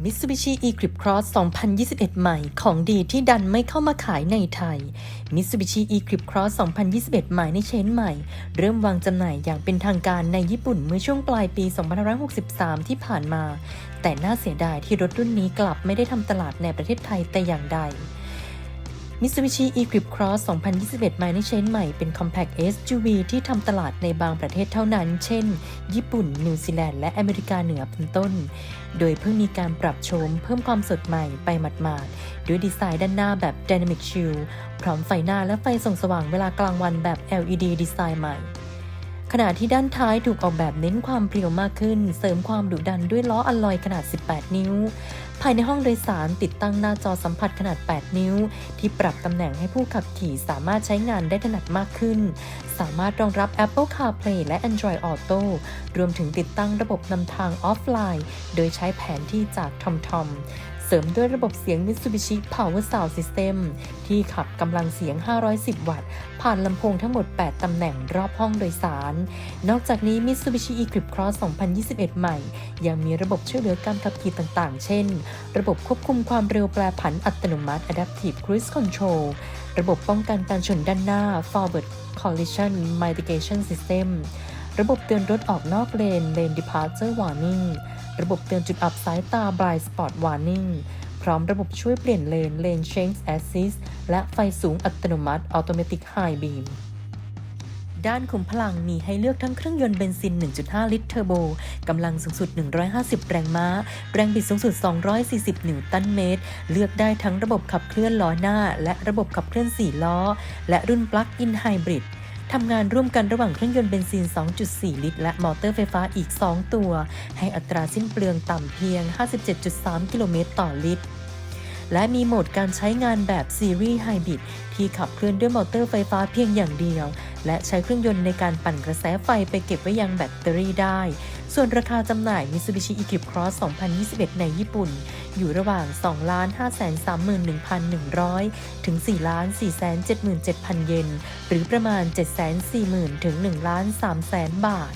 Mitsubishi Eclipse Cross 2021 ใหม่ ของดีที่ดันไม่เข้ามาขายในไทย Mitsubishi Eclipse Cross 2021 ใหม่ในเชนใหม่ เริ่มวางจำหน่ายอย่างเป็นทางการในญี่ปุ่นเมื่อช่วงปลายปี 2563 ที่ผ่านมา แต่น่าเสียดายที่รถรุ่นนี้กลับไม่ได้ทำตลาดในประเทศไทยแต่อย่างใด Mitsubishi Equip Cross 2021 m i n i c h a n ใหม่เป็น Compact SUV ที่ทำตลาดในบางประเทศเท่านั้น เช่น ญี่ปุ่น นิวซีแลนด์ และอเมริกาเหนือเป็นต้น โดยเพิ่งมีการปรับโฉมเพิ่มความสดใหม่ไปหมาดๆ ด้วยดีไซน์ด้านหน้าแบบ Dynamic Shield พร้อมไฟหน้าและไฟส่องสว่างเวลากลางวันแบบ LED ดีไซน์ใหม่ ขณะที่ด้านท้ายถูกออกแบบเน้นความเพรียวมากขึ้น เสริมความดุดันด้วยล้ออลลอยขนาด 18 นิ้ว ภายในห้องโดยสารติดตั้งหน้าจอสัมผัสขนาด 8 นิ้ว ที่ปรับตำแหน่งให้ผู้ขับขี่สามารถใช้งานได้ถนัดมากขึ้น สามารถรองรับ Apple CarPlay และ Android Auto รวมถึงติดตั้งระบบนำทางออฟไลน์ โดยใช้แผนที่จาก TomTom ริมด้วยระบบเสียง Mitsubishi Power Sound System ที่ขับกำลังเสียง 510 วัตต์ ผ่านลำโพงทั้งหมด 8 ตำแหน่งรอบห้องโดยสาร นอกจากนี้ Mitsubishi Eclipse Cross 2021 ใหม่ ยังมีระบบช่วยเหลือการขับขี่ต่างๆ เช่น ระบบควบคุมความเร็วแปรผันอัตโนมัติ Adaptive Cruise Control ระบบป้องกันการชนด้านหน้า Forward Collision Mitigation System ระบบเตือนรถออกนอกเลน Lane Departure Warning ระบบเตือนจุดอับสายตา Blind Spot Warning พร้อมระบบช่วยเปลี่ยนเลน Lane Change Assist และไฟสูงอัตโนมัติ Automatic High Beam ด้านขุมพลังมีให้เลือกทั้งเครื่องยนต์เบนซิน 1.5 ลิตรเทอร์โบ กำลังสูงสุด 150 แรงม้า แรงบิดสูงสุด 240 นิวตันเมตร เลือกได้ทั้งระบบขับเคลื่อนล้อหน้า และระบบขับเคลื่อน 4 ล้อ และรุ่นปลั๊กอินไฮบริด ทำงานร่วมกันระหว่างเครื่องยนต์เบนซิน 2.4 ลิตร และมอเตอร์ไฟฟ้าอีก 2 ตัว ให้อัตราสิ้นเปลืองต่ำเพียง 57.3 กิโลเมตรต่อลิตร และมีโหมดการใช้งานแบบซีรีส์ไฮบริดที่ขับเคลื่อนด้วยมอเตอร์ไฟฟ้าเพียงอย่างเดียว และใช้เครื่องยนต์ในการปั่นกระแสไฟไปเก็บไว้ยังแบตเตอรี่ได้ ส่วนราคาจำหน่าย Mitsubishi Eclipse Cross 2021 ในญี่ปุ่น อยู่ระหว่าง 2,531,100 ถึง 4,477,000 เยน หรือประมาณ 740,000 ถึง 1,300,000 บาท